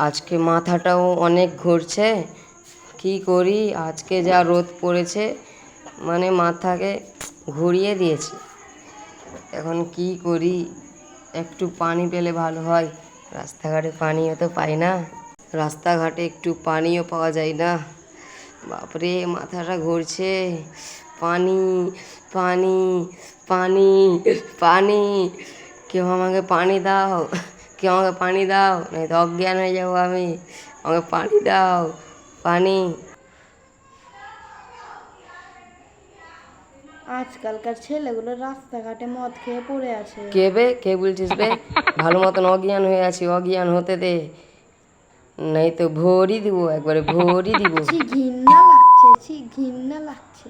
আজকে মাথাটাও অনেক ঘুরছে। কি করি? আজকে যা রোদ পড়েছে মানে মাথাকে ঘুরিয়ে দিয়েছে। এখন কি করি? একটু পানি পেলে ভালো হয়। রাস্তাঘাটে পানিও তো পাই না। রাস্তাঘাটে একটু পানিও পাওয়া যায় না। বাপরে, মাথাটা ঘুরছে। পানি পানি পানি পানি। কেউ আমাকে পানি দাও। আমাকে পানি দাও? নয়তো অজ্ঞান হয়ে যাব আমি? আমাকে পানি দাও পানি। আজকালকার ছেলেগুলো রাস্তাঘাটে মদ খেয়ে পড়ে আছে। কে বে? কে বলছিস বে? ভালো মতন অজ্ঞান হয়ে আছি অজ্ঞান হতে দে। নাই তো ভরি দিব একবারে ভরি দিব। ঘৃণা লাগছে ছি ঘৃণা লাগছে।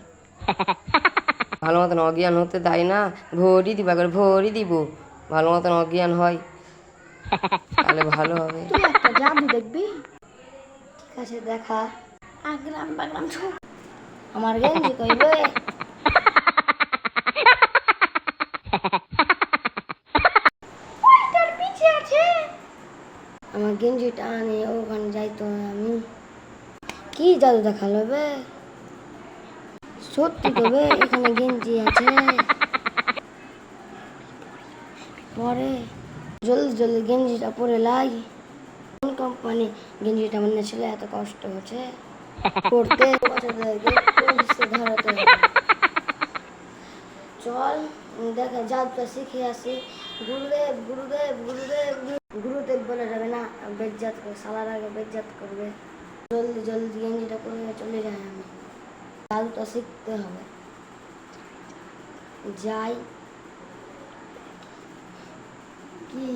ভালো মতন অজ্ঞান হতে দেয় না ভরি দিব একবার ভরি দিব। ভালো মতন অজ্ঞান হয়। তাহলে ভালো হবে। তুই একটা জাদু দেখবি? ঠিক আছে, দেখা। আগ্রাম বাগ্রাম ছু আমার গেঞ্জি কইবে। আমার গেঞ্জিটা আনি ওখানে যাইতো আমি। কি জাদু দেখাল বে? সত্যি তো বে, এখানে গেঞ্জি আছে। পরে জলদি জলদি গেঞ্জিটা পরে লাই। কোন কোম্পানি গেঞ্জিটা মনে ছিল এত কষ্ট হচ্ছে? পড়তে ধরাতে। চল দেখে জাদুটা শিখে আসি। গুরুদেব গুরুদেব গুরুদেব গুরুদেব। বলে যাবে না বেজ্জাত করে সালার আগে বেজ্জাত করবে। জলদি জলদি গেঞ্জিটা পরে চলে যাই আমি। জাদুটা শিখতে হবে। যাই। কি?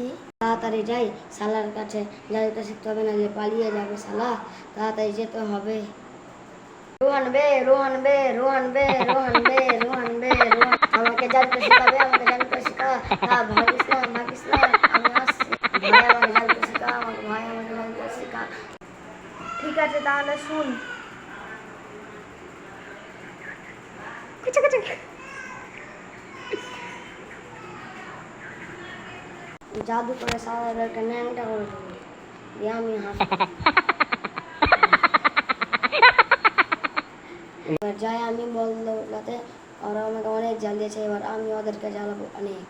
তাড়াতাড়ি যাই সালার কাছে। জাদুটা শিখতে হবে না যে পালিয়ে যাবে সালা তাড়াতাড়ি যেতে হবে। রোহান বে রোহান বে রোহান বে রোহান বে রোহান বে, রোহান। আমাকে জাদুটা শিখাবে, আমাকে জাদুটা শিখা। হ্যাঁ ভাগিস না ভাগিস না, আমি আসছি। ভাই আমাকে জাদুটা শিখা, আমাকে ভাই আমাকে জাদুটা শিখা। ঠিক আছে, তাহলে শুন। জাদু করে সারাদেরকে ন্যাংটা করে দেবো। দিয়ে আমি হাসবো এবার যাই আমি বলল যাতে ওরা আমাকে অনেক জ্বালিয়েছে এবার আমি ওদেরকে জ্বালাবো অনেক।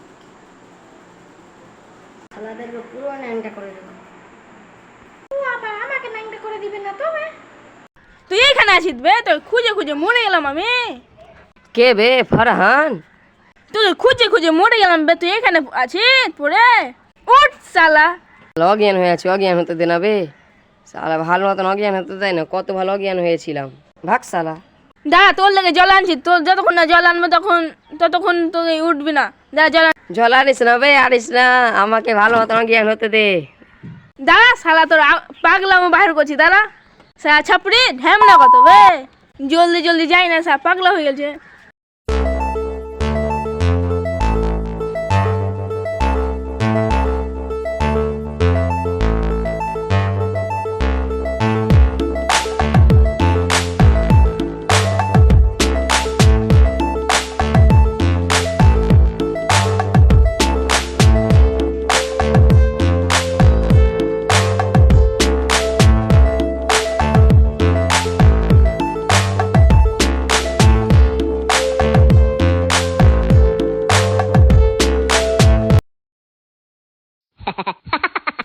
সালাদেরকে পুরো ন্যাংটা করে দেবো। আবার আমাকে ন্যাংটা করে দিবে না তবে। তুই এইখানে আছিস বে? তোর খুঁজে খুঁজে মরে গেলাম আমি। কে বে? ফারহান? তুই খুঁজে খুঁজে মরে গেলাম বে তুই এখানে আছিস? পড়ে? উঠ সালা অজ্ঞান হয়ে আছি অজ্ঞান হতে দে না বে। সালা ভালো মতন অজ্ঞান হতে দেয় না কত ভালো অজ্ঞান হয়েছিলাম। ভাগ সালা দাঁড়া তোর লেগে জল আনছি তোর যতক্ষণ না জল আনবে তখন ততক্ষণ তুই উঠবি না। দাঁড়া জল জল আনিস না বে আনিস না আমাকে ভালো মতন অজ্ঞান হতে দে। দাঁড়া সালা তোর পাগলামো বাইর করছি দাঁড়া। সা ছাপড়ি ঢ্যাম না কত বে। জলদি জলদি যাই না সা পাগলা হয়ে গেছে।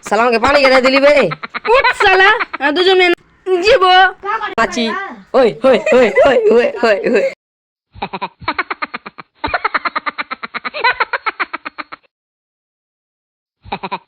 সালামকে পানি কেটে দিলি বে। সালা দুজন জীব। মাছি ওই ওই ওই ওই ওই ওই ওই। ha ha